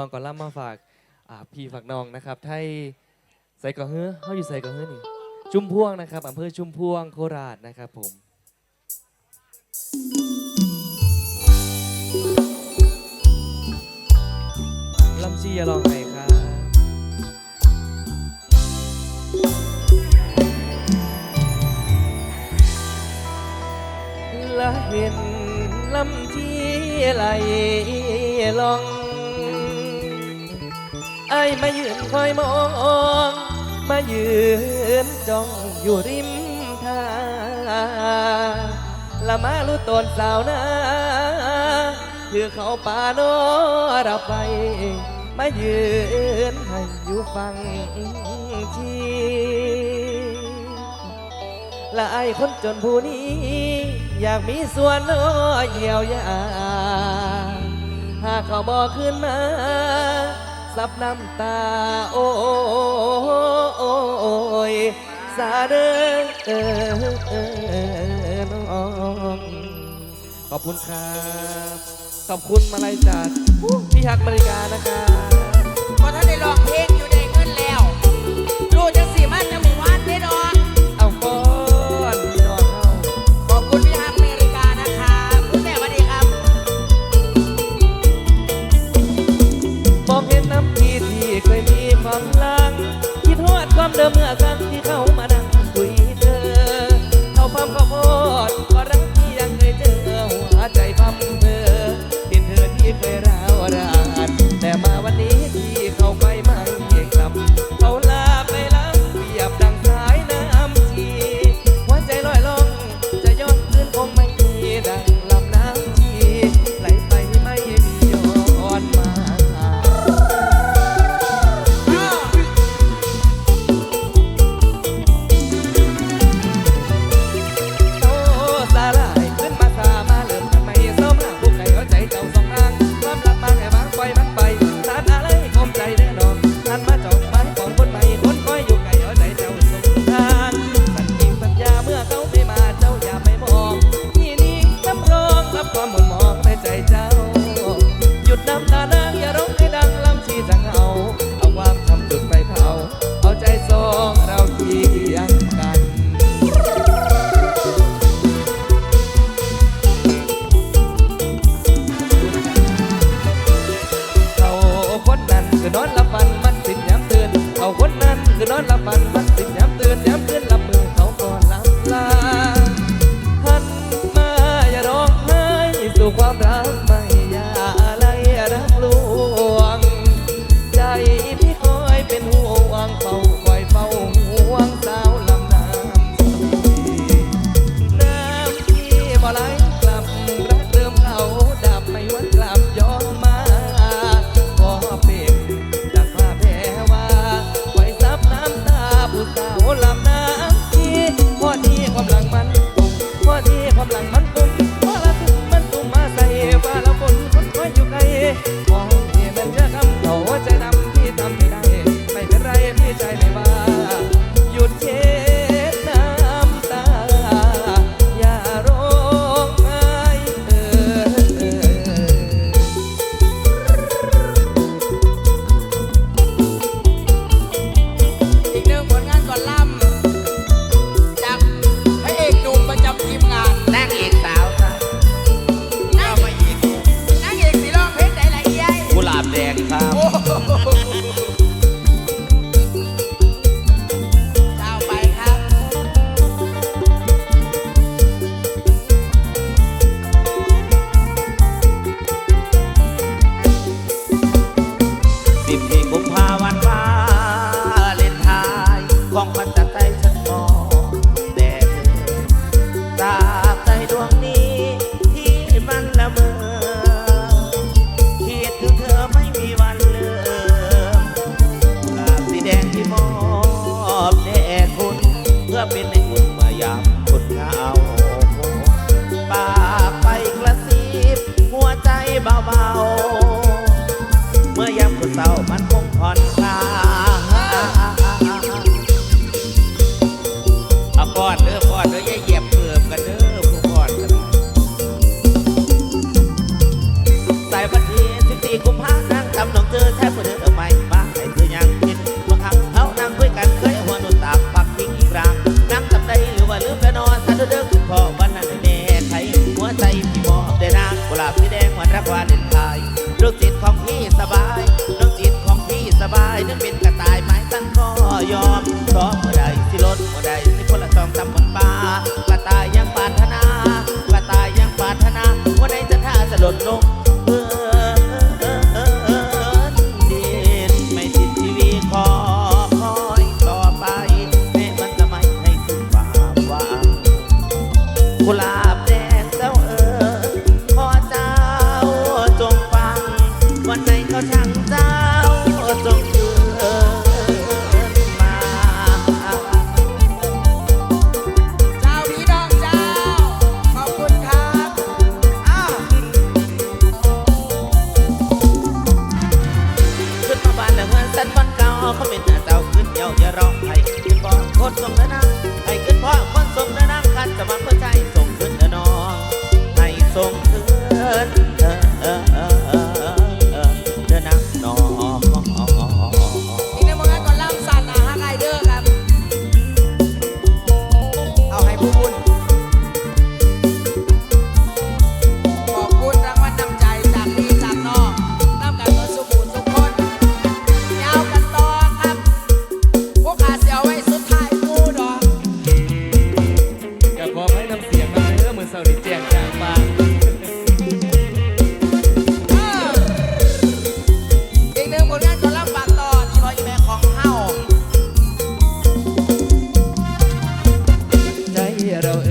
ลองก่อนล่ำมาฝากพี่ฝากน้องนะครับไทยใส่ก่อเฮ้อเขาอยู่ใส่ก่อเฮ้อนี่ ชุมพวงนะครับอำเภอชุมพวงโคราชนะครับผมลำซี่ยาลองไป มอง มายืนจ้องอยู่ริมทางละมารู้ตนสาวนาคือเขาป่าโนรับไป มายืนให้อยู่ฟังทีละไอคนจนผู้นี้ อยากมีส่วนโน้อยเยียวยาหากเขาบอกขึ้นมา ซับน้ำตาโอ้ยสาเด้อน้องขอบคุณครับ ขอบคุณมาลัยจัดพี่ฮักบริการนะครับ เธอเมื่อครั้งที่ la palma. สองเมื่อใดสิลดเมื่อใดสิคนละสองสามหมื่นบาทกระตายยังปราถนากระตายยังปราถนาว่าไหนจะท่าจะลดลงกุลา Pero